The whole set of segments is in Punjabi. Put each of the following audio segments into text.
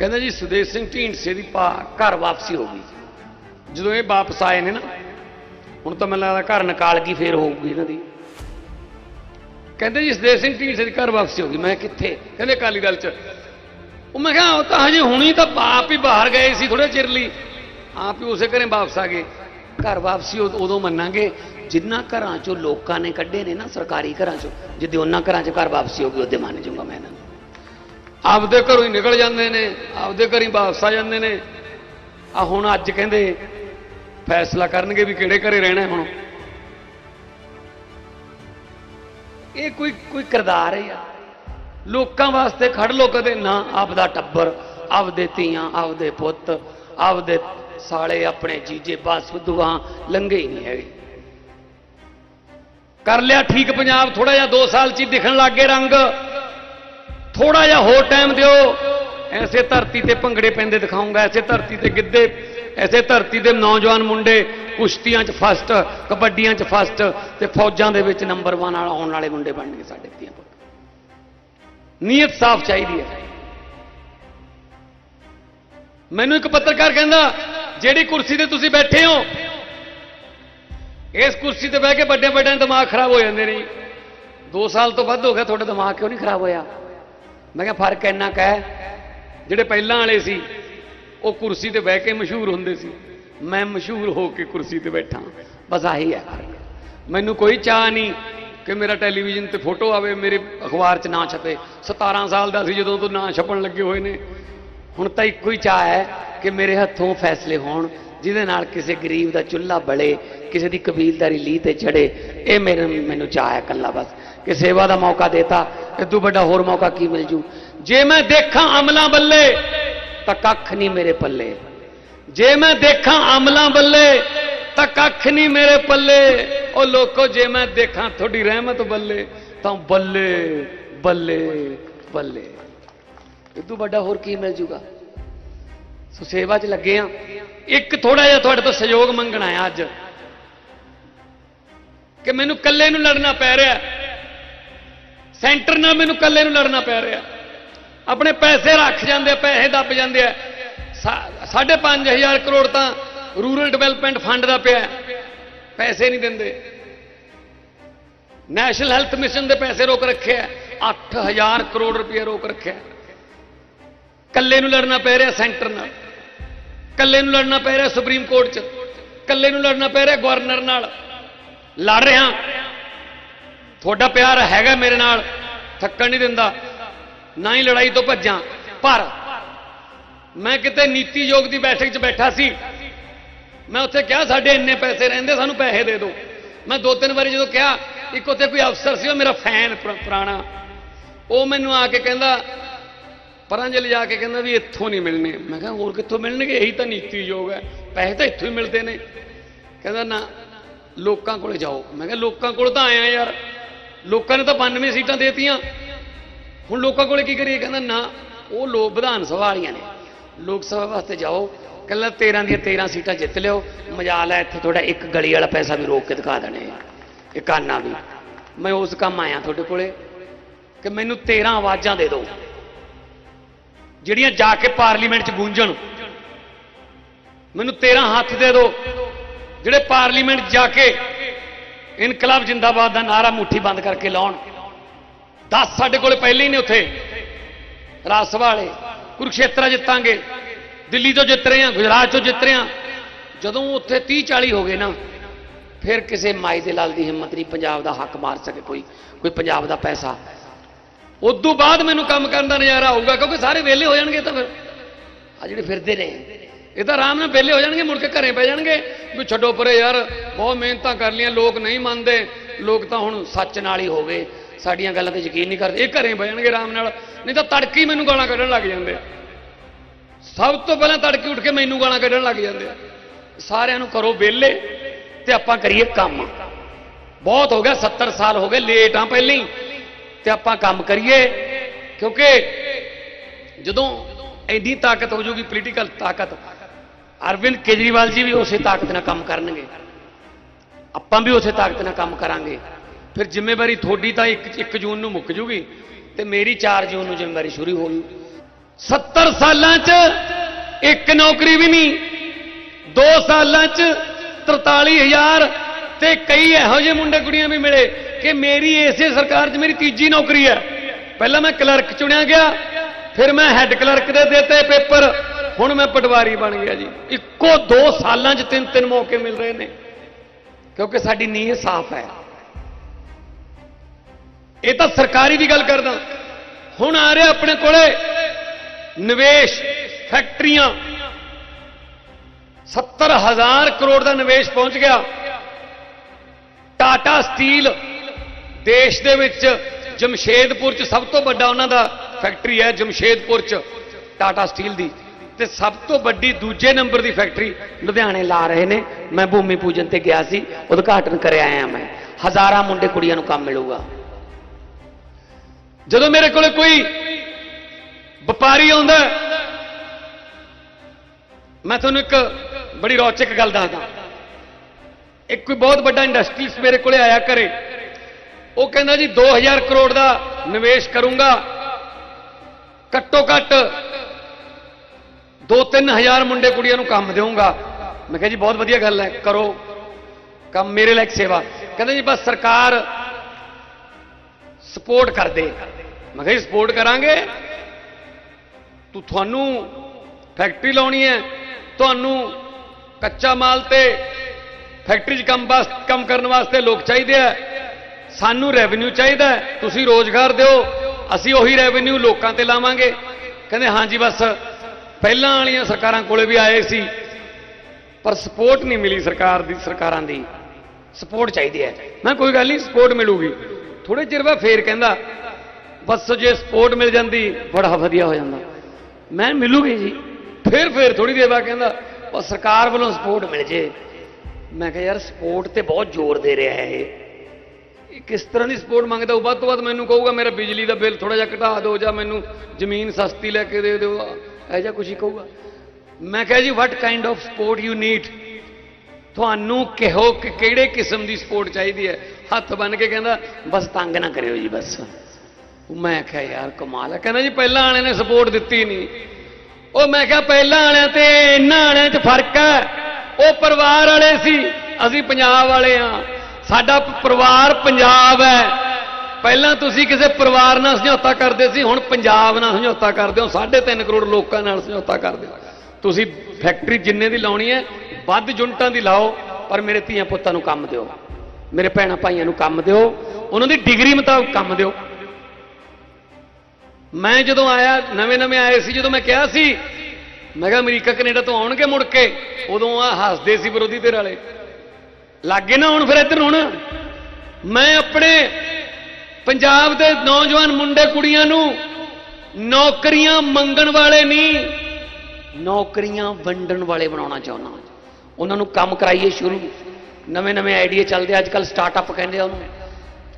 ਕਹਿੰਦਾ ਜੀ ਸੁਦੇਸ਼ ਸਿੰਘ ਢੀਂਡਸੇ ਦੀ ਪਾ- ਘਰ ਵਾਪਸੀ ਹੋ ਗਈ ਜਦੋਂ ਇਹ ਵਾਪਸ ਆਏ ਨੇ ਨਾ, ਹੁਣ ਤਾਂ ਮੈਨੂੰ ਲੱਗਦਾ ਘਰ ਨਿਕਾਲ ਕੀ ਫੇਰ ਹੋਊਗੀ ਇਹਨਾਂ ਦੀ। ਕਹਿੰਦੇ ਜੀ ਸੁਦੇਸ਼ ਸਿੰਘ ਢੀਂਡਸੇ ਦੀ ਘਰ ਵਾਪਸੀ ਹੋ ਗਈ। ਮੈਂ ਕਿੱਥੇ? ਕਹਿੰਦੇ ਅਕਾਲੀ ਦਲ ਚ। ਉਹ ਮੈਂ ਕਿਹਾ, ਉਹ ਤਾਂ ਹਜੇ ਹੁਣੀ ਤਾਂ ਆਪ ਹੀ ਬਾਹਰ ਗਏ ਸੀ ਥੋੜੇ ਚਿਰ ਲਈ। ਆਪ ਹੀ ਉਸੇ ਘਰੇ ਵਾਪਸ ਆ ਗਏ। ਘਰ ਵਾਪਸੀ ਉਦ- ਉਦੋਂ ਮੰਨਾਂਗੇ, ਜਿੰਨਾ ਘਰਾਂ ਚੋਂ ਲੋਕਾਂ ਨੇ ਕੱਢੇ ਨੇ ਨਾ ਸਰਕਾਰੀ ਘਰਾਂ ਚੋਂ, ਜਿੱਦੇ ਉਹਨਾਂ ਘਰਾਂ ਚ ਘਰ ਵਾਪਸੀ ਹੋ ਗਈ, ਉਹਦੇ ਮੰਨ ਜਾਊਗਾ ਮੈਂ ਇਹਨਾਂ ਨੂੰ। ਆਪਦੇ ਘਰੋਂ ਹੀ ਨਿਕਲ ਜਾਂਦੇ ਨੇ, ਆਪਦੇ ਘਰ ਹੀ ਵਾਪਸ ਆ ਜਾਂਦੇ ਨੇ। ਆ ਹੁਣ ਅੱਜ ਕਹਿੰਦੇ ਫੈਸਲਾ ਕਰਨਗੇ ਵੀ ਕਿਹੜੇ ਘਰੇ ਰਹਿਣਾ ਹੁਣ। ਇਹ ਕੋਈ ਕੋਈ ਕਿਰਦਾਰ ਹੈ ਯਾਰ ਲੋਕਾਂ ਵਾਸਤੇ ਖੜ ਲੋ ਕਦੇ ਨਾ, ਆਪਦਾ ਟੱਬਰ, ਆਪਦੇ ਧੀਆਂ, ਆਪਦੇ ਪੁੱਤ, ਆਪਦੇ ਸਾਲੇ, ਆਪਣੇ ਜੀਜੇ, ਬਸ ਦੁਆ ਲੰਘੇ ਹੀ ਨਹੀਂ ਹੈਗੇ। ਕਰ ਲਿਆ ਠੀਕ ਪੰਜਾਬ ਥੋੜਾ ਜਿਹਾ 2 ਸਾਲ ਚ ਹੀ ਦਿਖਣ ਲੱਗ ਗਏ ਰੰਗ। ਥੋੜਾ ਜਿਹਾ ਹੋਰ ਟਾਈਮ ਦਿਓ। ਐਸੇ ਧਰਤੀ ਤੇ ਭੰਗੜੇ ਪੈਂਦੇ ਦਿਖਾਉਂਗਾ, ਐਸੇ ਧਰਤੀ ਤੇ ਗਿੱਧੇ, ਐਸੇ ਧਰਤੀ ਦੇ ਨੌਜਵਾਨ ਮੁੰਡੇ ਕੁਸ਼ਤੀਆਂ 'ਚ ਫਸਟ ਕਬੱਡੀਆਂ 'ਚ ਫਸਟ ਤੇ ਫੌਜਾਂ ਦੇ ਵਿੱਚ ਨੰਬਰ 1 ਨਾਲ ਆਉਣ ਵਾਲੇ ਮੁੰਡੇ ਬਣਨਗੇ ਸਾਡੇ ਧੀਆਂ ਪੁੱਤ। ਨੀਅਤ ਸਾਫ਼ ਚਾਹੀਦੀ ਹੈ। ਮੈਨੂੰ ਇੱਕ ਪੱਤਰਕਾਰ ਕਹਿੰਦਾ, ਜਿਹੜੀ ਕੁਰਸੀ ਤੇ ਤੁਸੀਂ ਬੈਠੇ ਹੋ, ਇਸ ਕੁਰਸੀ ਤੇ ਬਹਿ ਕੇ ਵੱਡੇ ਵੱਡਿਆਂ ਦਿਮਾਗ ਖਰਾਬ ਹੋ ਜਾਂਦੇ ਨੇ 2 ਸਾਲ ਤੋਂ ਵੱਧ ਹੋ ਗਿਆ, ਤੁਹਾਡਾ ਦਿਮਾਗ ਕਿਉਂ ਨਹੀਂ ਖਰਾਬ ਹੋਇਆ? ਮੈਂ ਕਿਹਾ, ਫ਼ਰਕ ਇੰਨਾ ਕਹਿ ਜਿਹੜੇ ਪਹਿਲਾਂ ਵਾਲੇ ਸੀ, ਉਹ ਕੁਰਸੀ ਤੇ ਬਹਿ ਕੇ ਮਸ਼ਹੂਰ ਹੁੰਦੇ ਸੀ। ਮੈਂ ਮਸ਼ਹੂਰ ਹੋ ਕੇ ਕੁਰਸੀ ਤੇ ਬੈਠਾ। ਬਸ ਆਹੀ ਹੈ ਫ਼ਰਕ। ਮੈਨੂੰ ਕੋਈ ਚਾਹ ਨਹੀਂ ਕਿ ਮੇਰਾ ਟੈਲੀਵਿਜ਼ਨ ਤੇ ਫੋਟੋ ਆਵੇ, ਮੇਰੇ ਅਖਬਾਰ 'ਚ ਨਾ ਛਪੇ। 17 ਸਾਲ ਦਾ ਸੀ ਜਦੋਂ ਤੋਂ ਨਾ ਛਪਣ ਲੱਗੇ ਹੋਏ ਨੇ। ਹੁਣ ਤਾਂ ਇੱਕੋ ਹੀ ਚਾਹ ਹੈ ਕਿ ਮੇਰੇ ਹੱਥੋਂ ਫੈਸਲੇ ਹੋਣ, ਜਿਹਦੇ ਨਾਲ ਕਿਸੇ ਗਰੀਬ ਦਾ ਚੁੱਲ੍ਹਾ ਬਲੇ, ਕਿਸੇ ਦੀ ਕਬੀਲਦਾਰੀ ਲੀ ਤੇ ਚੜੇ ਇਹ ਮੇਰੇ ਮੈਨੂੰ ਚਾਹ ਹੈ ਕੱਲਾ ਬਸ। ਕਿ ਸੇਵਾ ਦਾ ਮੌਕਾ ਦੇਤਾ ਇਦੋਂ ਵੱਡਾ ਹੋਰ ਮੌਕਾ ਕੀ ਮਿਲ ਜੂ? ਜੇ ਮੈਂ ਦੇਖਾਂ ਅਮਲਾਂ ਬੱਲੇ, ਤਾਂ ਕੱਖ ਨਹੀਂ ਮੇਰੇ ਪੱਲੇ। ਜੇ ਮੈਂ ਦੇਖਾਂ ਅਮਲਾਂ ਬੱਲੇ, ਤਾਂ ਕੱਖ ਨਹੀਂ ਮੇਰੇ ਪੱਲੇ। ਉਹ ਲੋਕੋ, ਜੇ ਮੈਂ ਦੇਖਾਂ ਤੁਹਾਡੀ ਰਹਿਮਤ ਬੱਲੇ, ਤਾਂ ਬੱਲੇ ਬੱਲੇ ਬੱਲੇ। ਇਦੋਂ ਵੱਡਾ ਹੋਰ ਕੀ ਮਿਲ ਜੂਗਾ? ਸੋ ਸੇਵਾ 'ਚ ਲੱਗੇ ਆ। ਇੱਕ ਥੋੜਾ ਜਿਹਾ ਤੁਹਾਡੇ ਤੋਂ ਸਹਿਯੋਗ ਮੰਗਣਾ ਹੈ ਅੱਜ। ਕਿ ਮੈਨੂੰ ਇਕੱਲੇ ਨੂੰ ਲੜਨਾ ਪੈ ਰਿਹਾ। ਸੈਂਟਰ ਨਾਲ ਮੈਨੂੰ ਇਕੱਲੇ ਨੂੰ ਲੜਨਾ ਪੈ ਰਿਹਾ। ਆਪਣੇ ਪੈਸੇ ਰੱਖ ਜਾਂਦੇ ਪੈਸੇ ਦੱਬ ਜਾਂਦੇ ਆ। ਸਾ- ਸਾਢੇ ਪੰਜ ਹਜ਼ਾਰ ਕਰੋੜ ਤਾਂ ਰੂਰਲ ਡਿਵੈਲਪਮੈਂਟ ਫੰਡ ਦਾ ਪਿਆ। ਪੈਸੇ ਨਹੀਂ ਦਿੰਦੇ। ਨੈਸ਼ਨਲ ਹੈਲਥ ਮਿਸ਼ਨ ਦੇ ਪੈਸੇ ਰੋਕ ਰੱਖੇ ਆ। 8000 ਕਰੋੜ ਰੁਪਏ ਰੋਕ ਰੱਖਿਆ। ਹੈ। ਕੱਲੇ ਨੂੰ ਲੜਨਾ ਪੈ ਰਿਹਾ ਸੈਂਟਰ ਨਾਲ। ਕੱਲੇ ਨੂੰ ਲੜਨਾ ਪੈ ਰਿਹਾ ਸੁਪਰੀਮ ਕੋਰਟ 'ਚ। ਕੱਲੇ ਨੂੰ ਲੜਨਾ ਪੈ ਰਿਹਾ ਗਵਰਨਰ ਨਾਲ। ਲੜ ਰਿਹਾ। ਤੁਹਾਡਾ ਪਿਆਰ ਹੈਗਾ ਮੇਰੇ ਨਾਲ। ਥੱਕਣ ਨਹੀਂ ਦਿੰਦਾ। ਨਾ ਹੀ ਲੜਾਈ ਤੋਂ ਭੱਜਾਂ। ਪਰ ਮੈਂ ਕਿਤੇ ਨੀਤੀ ਯੋਗ ਦੀ ਬੈਠਕ 'ਚ ਬੈਠਾ ਸੀ। ਮੈਂ ਉੱਥੇ ਕਿਹਾ, ਸਾਡੇ ਇੰਨੇ ਪੈਸੇ ਰਹਿੰਦੇ, ਸਾਨੂੰ ਪੈਸੇ ਦੇ ਦਿਓ। ਮੈਂ ਦੋ ਤਿੰਨ ਵਾਰੀ ਜਦੋਂ ਕਿਹਾ, ਇੱਕ ਉੱਥੇ ਕੋਈ ਅਫਸਰ ਸੀ, ਉਹ ਮੇਰਾ ਫੈਨ ਪੁਰਾਣਾ। ਉਹ ਮੈਨੂੰ ਆ ਕੇ ਕਹਿੰਦਾ ਪਰਾਂ ਜੇ ਲਿਜਾ ਕੇ ਕਹਿੰਦਾ ਵੀ ਇੱਥੋਂ ਨਹੀਂ ਮਿਲਣੇ। ਮੈਂ ਕਿਹਾ, ਹੋਰ ਕਿੱਥੋਂ ਮਿਲਣਗੇ? ਇਹੀ ਤਾਂ ਨੀਤੀ ਯੋਗ ਹੈ। ਪੈਸੇ ਤਾਂ ਇੱਥੋਂ ਹੀ ਮਿਲਦੇ ਨੇ। ਕਹਿੰਦਾ, ਨਾ, ਲੋਕਾਂ ਕੋਲੇ ਜਾਓ। ਮੈਂ ਕਿਹਾ, ਲੋਕਾਂ ਕੋਲ ਤਾਂ ਆਇਆ ਯਾਰ। ਲੋਕਾਂ ਨੇ ਤਾਂ 92 ਸੀਟਾਂ ਦੇਤੀਆਂ। ਹੁਣ ਲੋਕਾਂ ਕੋਲੇ ਕੀ ਕਰੀਏ? ਕਹਿੰਦਾ, ਨਾ, ਉਹ ਲੋਕ ਵਿਧਾਨ ਸਭਾ ਵਾਲੀਆਂ ਨੇ। ਲੋਕ ਸਭਾ ਵਾਸਤੇ ਜਾਓ ਕੱਲਾ 13 ਦੀਆਂ 13 ਸੀਟਾਂ ਜਿੱਤ ਲਿਓ। ਮਜਾਲ ਹੈ, ਇੱਥੇ ਤੁਹਾਡਾ ਇੱਕ ਗਲੀ ਵਾਲਾ ਪੈਸਾ ਵੀ ਰੋਕ ਕੇ ਦਿਖਾ ਦੇਣੇ। ਆ ਇਹ ਕਾਨਾ ਵੀ। ਮੈਂ ਉਸ ਕੰਮ ਆਇਆ ਤੁਹਾਡੇ ਕੋਲੇ ਕਿ ਮੈਨੂੰ 13 ਆਵਾਜ਼ਾਂ ਦੇ ਦਿਓ, ਜਿਹੜੀਆਂ ਜਾ ਕੇ ਪਾਰਲੀਮੈਂਟ 'ਚ ਗੂੰਜਣ। ਮੈਨੂੰ 13 ਹੱਥ ਦੇ ਦਿਓ, ਜਿਹੜੇ ਪਾਰਲੀਮੈਂਟ ਜਾ ਕੇ ਇਨਕਲਾਬ ਜਿੰਦਾਬਾਦ ਦਾ ਨਾਰਾ ਮੁੱਠੀ ਬੰਦ ਕਰਕੇ ਲਾਉਣ। 10 ਸਾਡੇ ਕੋਲੇ ਪਹਿਲੇ ਹੀ ਨੇ ਉੱਥੇ। ਰਾਜ ਸਭਾ ਵਾਲੇ, ਕੁਰੂਕਸ਼ੇਤਰਾ ਜਿੱਤਾਂਗੇ। ਦਿੱਲੀ ਤੋਂ ਜਿੱਤ ਰਹੇ ਆ ਗੁਜਰਾਤ ਤੋਂ ਜਿੱਤ ਰਹੇ ਆ ਜਦੋਂ ਉੱਥੇ 30 40 ਹੋ ਗਏ ਨਾ, ਫਿਰ ਕਿਸੇ ਮਾਈ ਦੇ ਲਾਲ ਦੀ ਹਿੰਮਤ ਨਹੀਂ ਪੰਜਾਬ ਦਾ ਹੱਕ ਮਾਰ ਸਕੇ ਕੋਈ ਕੋਈ ਪੰਜਾਬ ਦਾ ਪੈਸਾ। ਉਦੋਂ ਬਾਅਦ ਮੈਨੂੰ ਕੰਮ ਕਰਨ ਦਾ ਨਜ਼ਾਰਾ ਆਊਗਾ, ਕਿਉਂਕਿ ਸਾਰੇ ਵਿਹਲੇ ਹੋ ਜਾਣਗੇ ਤਾਂ ਫਿਰ। ਆ ਜਿਹੜੇ ਫਿਰਦੇ ਨੇ ਇਹ ਤਾਂ ਆਰਾਮ ਨਾਲ ਵਿਹਲੇ ਹੋ ਜਾਣਗੇ, ਮੁੜ ਕੇ ਘਰੇ ਪੈ ਜਾਣਗੇ। ਵੀ ਛੱਡੋ ਪਰੇ ਯਾਰ, ਬਹੁਤ ਮਿਹਨਤਾਂ ਕਰ ਲੀਆਂ ਲੋਕ ਨਹੀਂ ਮੰਨਦੇ। ਲੋਕ ਤਾਂ ਹੁਣ ਸੱਚ ਨਾਲ ਹੀ ਹੋ ਗਏ। ਸਾਡੀਆਂ ਗੱਲਾਂ ਤੇ ਯਕੀਨ ਨਹੀਂ ਕਰਦੇ। ਇਹ ਘਰੇ ਪੈ ਜਾਣਗੇ ਆਰਾਮ ਨਾਲ। ਨਹੀਂ ਤਾਂ ਤੜਕੀ ਮੈਨੂੰ ਗਾਲਾਂ ਕੱਢਣ ਲੱਗ ਜਾਂਦੇ। ਸਭ ਤੋਂ ਪਹਿਲਾਂ ਤੜਕੇ ਉੱਠ ਕੇ ਮੈਨੂੰ ਗਾਲਾਂ ਕੱਢਣ ਲੱਗ ਜਾਂਦੇ। ਆ ਸਾਰਿਆਂ ਨੂੰ ਕਰੋ ਵਿਹਲੇ ਤੇ ਆਪਾਂ ਕਰੀਏ ਕੰਮ। ਬਹੁਤ ਹੋ ਗਿਆ 70 ਸਾਲ ਹੋ ਗਏ ਲੇਟ ਆ ਪਹਿਲਾਂ। ਹੀ ਤੇ ਆਪਾਂ ਕੰਮ ਕਰੀਏ। ਕਿਉਂਕਿ ਜਦੋਂ ਐਡੀ ਤਾਕਤ ਹੋ ਜਾਊਗੀ ਪੋਲੀਟੀਕਲ ਤਾਕਤ ਅਰਵਿੰਦ ਕੇਜਰੀਵਾਲ ਜੀ ਵੀ ਉਸੇ ਤਾਕਤ ਨਾਲ ਕੰਮ ਕਰਨਗੇ। ਆਪਾਂ ਵੀ ਉਸੇ ਤਾਕਤ ਨਾਲ ਕੰਮ ਕਰਾਂਗੇ। ਫਿਰ ਜ਼ਿੰਮੇਵਾਰੀ ਤੁਹਾਡੀ ਤਾਂ 1 1 ਜੂਨ ਨੂੰ ਮੁੱਕ ਜੂਗੀ ਤੇ ਮੇਰੀ 4 ਜੂਨ ਨੂੰ ਜ਼ਿੰਮੇਵਾਰੀ ਸ਼ੁਰੂ ਹੋ ਜੂ। 70 ਸਾਲਾਂ 'ਚ ਇੱਕ ਨੌਕਰੀ ਵੀ ਨਹੀਂ। 2 ਸਾਲਾਂ 'ਚ 43000 ਤੇ ਕਈ ਇਹੋ ਜਿਹੇ ਮੁੰਡੇ ਕੁੜੀਆਂ ਵੀ ਮਿਲੇ ਕਿ ਮੇਰੀ ਇਸੇ ਸਰਕਾਰ 'ਚ ਮੇਰੀ ਤੀਜੀ ਨੌਕਰੀ ਹੈ। ਪਹਿਲਾਂ ਮੈਂ ਕਲਰਕ ਚੁਣਿਆ ਗਿਆ, ਫਿਰ ਮੈਂ ਹੈੱਡ ਕਲਰਕ ਦੇ ਦਿੱਤੇ ਪੇਪਰ। ਹੁਣ ਮੈਂ ਪਟਵਾਰੀ ਬਣ ਗਿਆ ਜੀ। ਇੱਕੋ ਦੋ ਸਾਲਾਂ 'ਚ ਤਿੰਨ ਤਿੰਨ ਮੌਕੇ ਮਿਲ ਰਹੇ ਨੇ। ਕਿਉਂਕਿ ਸਾਡੀ ਨੀਅਤ ਸਾਫ਼ ਹੈ। ਇਹ ਤਾਂ ਸਰਕਾਰੀ ਦੀ ਗੱਲ ਕਰਦਾ। ਹੁਣ ਆ ਰਿਹਾ ਆਪਣੇ ਕੋਲੇ ਨਿਵੇਸ਼ ਫੈਕਟਰੀਆਂ। 70000 ਕਰੋੜ ਦਾ ਨਿਵੇਸ਼ ਪਹੁੰਚ ਗਿਆ। ਟਾਟਾ ਸਟੀਲ ਦੇਸ਼ ਦੇ ਵਿੱਚ ਜਮਸ਼ੇਦਪੁਰ ਚ ਸਭ ਤੋਂ ਵੱਡਾ ਉਹਨਾਂ ਦਾ ਫੈਕਟਰੀ ਹੈ ਜਮਸ਼ੇਦਪੁਰ ਚ, ਟਾਟਾ ਸਟੀਲ ਦੀ। ਤੇ ਸਭ ਤੋਂ ਵੱਡੀ ਦੂਜੇ ਨੰਬਰ ਦੀ ਫੈਕਟਰੀ ਲੁਧਿਆਣੇ ਲਾ ਰਹੇ ਨੇ। ਮੈਂ ਭੂਮੀ ਪੂਜਨ ਤੇ ਗਿਆ ਸੀ। ਉਦਘਾਟਨ ਕਰ ਆਇਆ ਮੈਂ। ਹਜ਼ਾਰਾਂ ਮੁੰਡੇ ਕੁੜੀਆਂ ਨੂੰ ਕੰਮ ਮਿਲੂਗਾ। ਜਦੋਂ ਮੇਰੇ ਕੋਲੇ ਕੋਈ ਵਪਾਰੀ ਆਉਂਦਾ, ਮੈਂ ਤੁਹਾਨੂੰ ਇੱਕ ਬੜੀ ਰੌਚਕ ਗੱਲ ਦੱਸਦਾ। ਇੱਕ ਕੋਈ ਬਹੁਤ ਵੱਡਾ ਇੰਡਸਟਰੀਸ ਮੇਰੇ ਕੋਲੇ ਆਇਆ ਕਰੇ। ਉਹ ਕਹਿੰਦਾ ਜੀ 2000 ਕਰੋੜ ਦਾ ਨਿਵੇਸ਼ ਕਰੂੰਗਾ। ਘੱਟੋ ਘੱਟ 2-3000 ਮੁੰਡੇ ਕੁੜੀਆਂ ਨੂੰ ਕੰਮ ਦੇਵਾਂਗਾ ਮੈਂ ਕਿਹਾ ਜੀ, ਬਹੁਤ ਵਧੀਆ ਗੱਲ ਹੈ, ਕਰੋ। ਕੰਮ ਮੇਰੇ ਲਈ ਸੇਵਾ। ਕਹਿੰਦੇ ਜੀ, ਬਸ ਸਰਕਾਰ ਸਪੋਰਟ ਕਰ ਦੇ ਮੈਂ ਕਿਹਾ ਜੀ ਸਪੋਰਟ ਕਰਾਂਗੇ। ਤੂੰ ਤੁਹਾਨੂੰ ਫੈਕਟਰੀ ਲਾਉਣੀ ਹੈ, ਤੁਹਾਨੂੰ ਕੱਚਾ ਮਾਲ ਤੇ ਫੈਕਟਰੀ 'ਚ ਕੰਮ ਵਾਸਤੇ ਕੰਮ ਕਰਨ ਵਾਸਤੇ ਲੋਕ ਚਾਹੀਦੇ ਆ। ਸਾਨੂੰ ਰੈਵਨਿਊ ਚਾਹੀਦਾ ਤੁਸੀਂ ਰੋਜ਼ਗਾਰ ਦਿਓ। ਅਸੀਂ ਉਹੀ ਰੈਵਨਿਊ ਲੋਕਾਂ ਤੇ ਲਾਵਾਂਗੇ। ਕਹਿੰਦੇ ਹਾਂਜੀ ਬਸ ਪਹਿਲਾਂ ਵਾਲੀਆਂ ਸਰਕਾਰਾਂ ਕੋਲੇ ਵੀ ਆਏ ਸੀ, ਪਰ ਸਪੋਰਟ ਨਹੀਂ ਮਿਲੀ ਸਰਕਾਰ ਦੀ, ਸਰਕਾਰਾਂ ਦੀ। ਸਪੋਰਟ ਚਾਹੀਦੀ ਹੈ। ਮੈਂ ਕੋਈ ਗੱਲ ਨਹੀਂ ਸਪੋਰਟ ਮਿਲੂਗੀ। ਥੋੜੇ ਚਿਰ ਬਾਅਦ ਫੇਰ ਕਹਿੰਦਾ, ਬਸ ਜੇ ਸਪੋਰਟ ਮਿਲ ਜਾਂਦੀ, ਬੜਾ ਵਧੀਆ ਹੋ ਜਾਂਦਾ। ਮੈਂ ਮਿਲੂਗੀ ਜੀ। ਫਿਰ ਫਿਰ ਥੋੜੀ ਦੇਰ ਬਾਅਦ ਕਹਿੰਦਾ, ਉਹ ਸਰਕਾਰ ਵੱਲੋਂ ਸਪੋਰਟ ਮਿਲ ਜੇ। ਮੈਂ ਕਿਹਾ, ਯਾਰ ਸਪੋਰਟ ਤੇ ਬਹੁਤ ਜ਼ੋਰ ਦੇ ਰਿਹਾ ਹੈ ਇਹ। ਇਹ ਕਿਸ ਤਰ੍ਹਾਂ ਦੀ ਸਪੋਰਟ ਮੰਗਦਾ ਉਹ? ਵੱਧ ਤੋਂ ਵੱਧ ਮੈਨੂੰ ਕਹੂਗਾ, ਮੇਰਾ ਬਿਜਲੀ ਦਾ ਬਿੱਲ ਥੋੜਾ ਜਿਹਾ ਘਟਾ ਦਿਓ ਜਾਂ ਮੈਨੂੰ ਜ਼ਮੀਨ ਸਸਤੀ ਲੈ ਕੇ ਦੇ ਦਿਓ। ਇਹ ਜਿਹਾ ਕੁਝ ਹੀ ਕਹੂਗਾ। ਮੈਂ ਕਿਹਾ ਜੀ what kind of support you need ਤੁਹਾਨੂੰ ਕਿਹੋ ਕਿ ਕਿਹੜੇ ਕਿਸਮ ਦੀ ਸਪੋਰਟ ਚਾਹੀਦੀ ਹੈ? ਹੱਥ ਬੰਨ ਕੇ ਕਹਿੰਦਾ, ਬਸ ਤੰਗ ਨਾ ਕਰਿਓ ਜੀ, ਬਸ। ਮੈਂ ਕਿਹਾ, ਯਾਰ, ਕਮਾਲ ਹੈ ਕਹਿੰਦਾ ਜੀ, ਪਹਿਲਾਂ ਵਾਲਿਆਂ ਨੇ ਸਪੋਰਟ ਦਿੱਤੀ ਨਹੀਂ। ਉਹ ਮੈਂ ਕਿਹਾ, ਪਹਿਲਾਂ ਵਾਲਿਆਂ ਤੇ ਇਹਨਾਂ ਵਾਲਿਆਂ 'ਚ ਫ਼ਰਕ ਹੈ। ਉਹ ਪਰਿਵਾਰ ਵਾਲੇ ਸੀ, ਅਸੀਂ ਪੰਜਾਬ ਵਾਲੇ ਆ ਸਾਡਾ ਪਰਿਵਾਰ ਪੰਜਾਬ ਹੈ। ਪਹਿਲਾਂ ਤੁਸੀਂ ਕਿਸੇ ਪਰਿਵਾਰ ਨਾਲ ਸਮਝੌਤਾ ਕਰਦੇ ਸੀ, ਹੁਣ ਪੰਜਾਬ ਨਾਲ ਸਮਝੌਤਾ ਕਰਦੇ ਹੋ 3.5 ਕਰੋੜ ਲੋਕਾਂ ਨਾਲ ਸਮਝੌਤਾ ਕਰਦੇ ਹੋ। ਤੁਸੀਂ ਫੈਕਟਰੀ ਜਿੰਨੇ ਦੀ ਲਾਉਣੀ ਹੈ, ਵੱਧ ਯੂਨਿਟਾਂ ਦੀ ਲਾਓ, ਪਰ ਮੇਰੇ ਧੀਆਂ ਪੁੱਤਾਂ ਨੂੰ ਕੰਮ ਦਿਓ। ਮੇਰੇ ਭੈਣਾਂ ਭਾਈਆਂ ਨੂੰ ਕੰਮ ਦਿਓ। ਉਹਨਾਂ ਦੀ ਡਿਗਰੀ ਮੁਤਾਬਕ ਕੰਮ ਦਿਓ। ਮੈਂ ਜਦੋਂ ਆਇਆ ਨਵੇਂ ਨਵੇਂ ਆਏ ਸੀ, ਜਦੋਂ ਮੈਂ ਕਿਹਾ ਸੀ, ਮੈਂ ਕਿਹਾ ਅਮਰੀਕਾ, ਕੈਨੇਡਾ ਤੋਂ ਆਉਣਗੇ ਮੁੜ ਕੇ, ਉਦੋਂ ਆ ਹੱਸਦੇ ਸੀ ਵਿਰੋਧੀ ਧਿਰ ਵਾਲੇ। ਲੱਗੇ ਨਾ ਹੁਣ ਫਿਰ ਇੱਧਰ ਹੁਣ। ਮੈਂ ਆਪਣੇ ਪੰਜਾਬ ਦੇ ਨੌਜਵਾਨ ਮੁੰਡੇ ਕੁੜੀਆਂ ਨੂੰ ਨੌਕਰੀਆਂ ਮੰਗਣ ਵਾਲੇ ਨਹੀਂ, ਨੌਕਰੀਆਂ ਵੰਡਣ ਵਾਲੇ ਬਣਾਉਣਾ ਚਾਹੁੰਦਾ। ਉਹਨਾਂ ਨੂੰ ਕੰਮ ਕਰਾਈਏ ਸ਼ੁਰੂ। ਨਵੇਂ ਨਵੇਂ ਆਈਡੀਆ ਚੱਲਦੇ ਅੱਜ ਕੱਲ ਸਟਾਰਟਅਪ ਕਹਿੰਦੇ ਆ ਉਹਨੂੰ।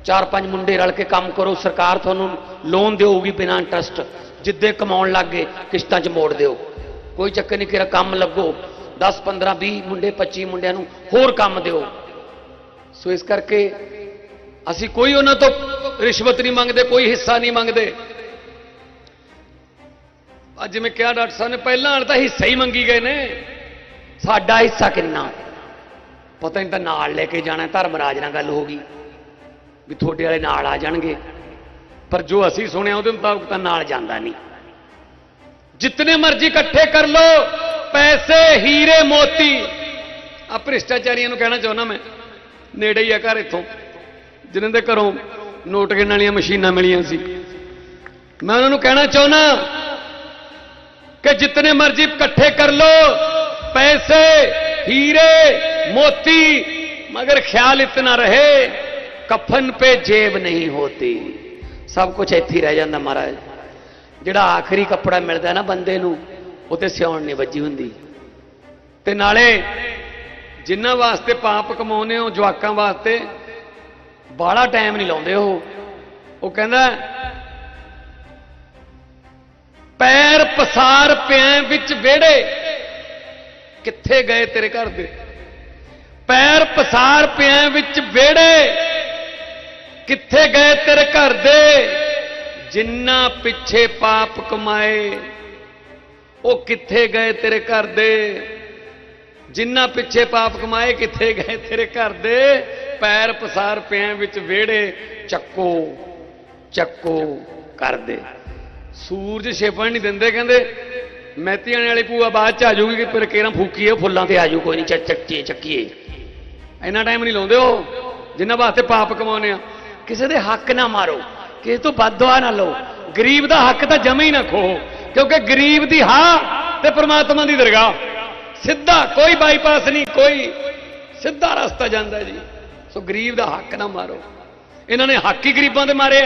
ਚਾਰ ਪੰਜ ਮੁੰਡੇ ਰਲ ਕੇ ਕੰਮ ਕਰੋ। ਸਰਕਾਰ ਤੁਹਾਨੂੰ ਲੋਨ ਦੇਊਗੀ ਬਿਨਾਂ ਇੰਟਰਸਟ ਜਿੱਦੇ ਕਮਾਉਣ ਲੱਗੇ ਕਿਸ਼ਤਾਂ 'ਚ ਮੋੜ ਦਿਓ। ਕੋਈ ਚੱਕਰ ਨਹੀਂ ਕਿਰਾ ਕੰਮ ਲੱਗੋ। 10 15 20 ਮੁੰਡੇ 25 ਮੁੰਡਿਆਂ ਨੂੰ ਹੋਰ ਕੰਮ ਦਿਓ। ਸੋ ਇਸ ਕਰਕੇ ਅਸੀਂ ਕੋਈ ਉਹਨਾਂ ਤੋਂ ਰਿਸ਼ਵਤ ਨਹੀਂ ਮੰਗਦੇ, ਕੋਈ ਹਿੱਸਾ ਨਹੀਂ ਮੰਗਦੇ। ਅੱਜ ਮੈਂ ਕਿਹਾ ਡਾਕਟਰ ਸਾਹਿਬ ਨੇ, ਪਹਿਲਾਂ ਵਾਲੇ ਤਾਂ ਹਿੱਸਾ ਹੀ ਮੰਗੀ ਗਏ ਨੇ। ਸਾਡਾ ਹਿੱਸਾ ਕਿੰਨਾ? ਪਤਾ ਨਹੀਂ ਤਾਂ ਨਾਲ ਲੈ ਕੇ ਜਾਣਾ, ਧਰਮਰਾਜ ਨਾਲ ਗੱਲ ਹੋ ਗਈ, ਵੀ ਤੁਹਾਡੇ ਵਾਲੇ ਨਾਲ ਆ ਜਾਣਗੇ। ਪਰ ਜੋ ਅਸੀਂ ਸੁਣਿਆ, ਉਹਦੇ ਮੁਤਾਬਕ ਤਾਂ ਨਾਲ ਜਾਂਦਾ ਨਹੀਂ। ਜਿਤਨੇ ਮਰਜ਼ੀ ਇਕੱਠੇ ਕਰ ਲੋ ਪੈਸੇ, ਹੀਰੇ, ਮੋਤੀ। ਆ ਭ੍ਰਿਸ਼ਟਾਚਾਰੀਆਂ ਨੂੰ ਕਹਿਣਾ ਚਾਹੁੰਦਾ ਮੈਂ, ਨੇੜੇ ਹੀ ਆ ਘਰ ਇੱਥੋਂ, ਜਿਨ੍ਹਾਂ ਦੇ ਘਰੋਂ ਨੋਟ ਗਿਣਨ ਵਾਲੀਆਂ ਮਸ਼ੀਨਾਂ ਮਿਲੀਆਂ ਸੀ ਮੈਂ ਉਹਨਾਂ ਨੂੰ ਕਹਿਣਾ ਚਾਹੁੰਦਾ ਕਿ ਜਿਤਨੇ ਮਰਜ਼ੀ ਇਕੱਠੇ ਕਰ ਲੋ ਪੈਸੇ ਹੀਰੇ मोती मगर ख्याल इतना रहे कफन पे जेब नहीं होती ਸਭ ਕੁਝ ਇੱਥੇ ਹੀ ਰਹਿ ਜਾਂਦਾ ਮਹਾਰਾਜ ਜਿਹੜਾ ਆਖਰੀ ਕੱਪੜਾ ਮਿਲਦਾ ਨਾ ਬੰਦੇ ਨੂੰ ਉਹ ਤੇ ਸਿਉਣ ਨਹੀਂ ਵੱਜੀ ਹੁੰਦੀ ਤੇ ਨਾਲੇ ਜਿਨ੍ਹਾਂ ਵਾਸਤੇ ਪਾਪ ਕਮਾਉਨੇ ਹੋ ਜਵਾਕਾਂ ਵਾਸਤੇ ਬਾਹਲਾ ਟਾਈਮ ਨਹੀਂ ਲਾਉਂਦੇ ਉਹ। ਉਹ ਕਹਿੰਦਾ, ਪੈਰ ਪਸਾਰ ਪਿਆ ਵਿੱਚ ਵਿਹੜੇ। ਕਿੱਥੇ ਗਏ ਤੇਰੇ ਘਰ ਦੇ? ਪੈਰ ਪਸਾਰ ਪਿਆ ਵਿੱਚ ਵਿਹੜੇ। ਕਿੱਥੇ ਗਏ ਤੇਰੇ ਘਰ ਦੇ? ਜਿੰਨਾ ਪਿੱਛੇ ਪਾਪ ਕਮਾਏ, ਉਹ ਕਿੱਥੇ ਗਏ ਤੇਰੇ ਘਰ ਦੇ? ਜਿੰਨਾ ਪਿੱਛੇ ਪਾਪ ਕਮਾਏ, ਕਿੱਥੇ ਗਏ ਤੇਰੇ ਘਰ ਦੇ? ਪੈਰ ਪਸਾਰ ਪਿਆ ਵਿੱਚ ਵਿਹੜੇ, ਚੱਕੋ ਚੱਕੋ, ਕਰਦੇ। ਸੂਰਜ ਛਿਪਣ ਨਹੀਂ ਦਿੰਦੇ, ਕਹਿੰਦੇ ਮੈਤੀਆਂ ਵਾਲੀ ਭੂਆ ਬਾਅਦ ਚ ਆ ਜਾਊਗੀ ਕਿ ਪਰ ਕੇਰਾਂ ਫੂਕੀਏ ਫੁੱਲਾਂ ਤੇ ਆ ਜਾਊ, ਕੋਈ ਨਹੀਂ ਚੱਕ, ਚੱਕੀਏ ਚੱਕੀਏ। ਇੰਨਾ ਟਾਈਮ ਨਹੀਂ ਲਾਉਂਦੇ ਉਹ, ਜਿੰਨਾ ਵਾਸਤੇ ਪਾਪ ਕਮਾਉਨੇ ਆ। ਕਿਸੇ ਦੇ ਹੱਕ ਨਾ ਮਾਰੋ, ਕਿਸੇ ਤੋਂ ਬਦਦੁਆ ਨਾ ਲਓ। ਗਰੀਬ ਦਾ ਹੱਕ ਤਾਂ ਜਮੇ ਹੀ ਨਾ ਖੋਹੋ, ਕਿਉਂਕਿ ਗਰੀਬ ਦੀ ਹਾਂ ਤੇ ਪ੍ਰਮਾਤਮਾ ਦੀ ਦਰਗਾਹ। ਸਿੱਧਾ ਕੋਈ ਬਾਈਪਾਸ ਨਹੀਂ, ਕੋਈ ਸਿੱਧਾ ਰਸਤਾ ਜਾਂਦਾ ਜੀ। ਸੋ ਗਰੀਬ ਦਾ ਹੱਕ ਨਾ ਮਾਰੋ। ਇਹਨਾਂ ਨੇ ਹੱਕ ਹੀ ਗਰੀਬਾਂ ਦੇ ਮਾਰੇ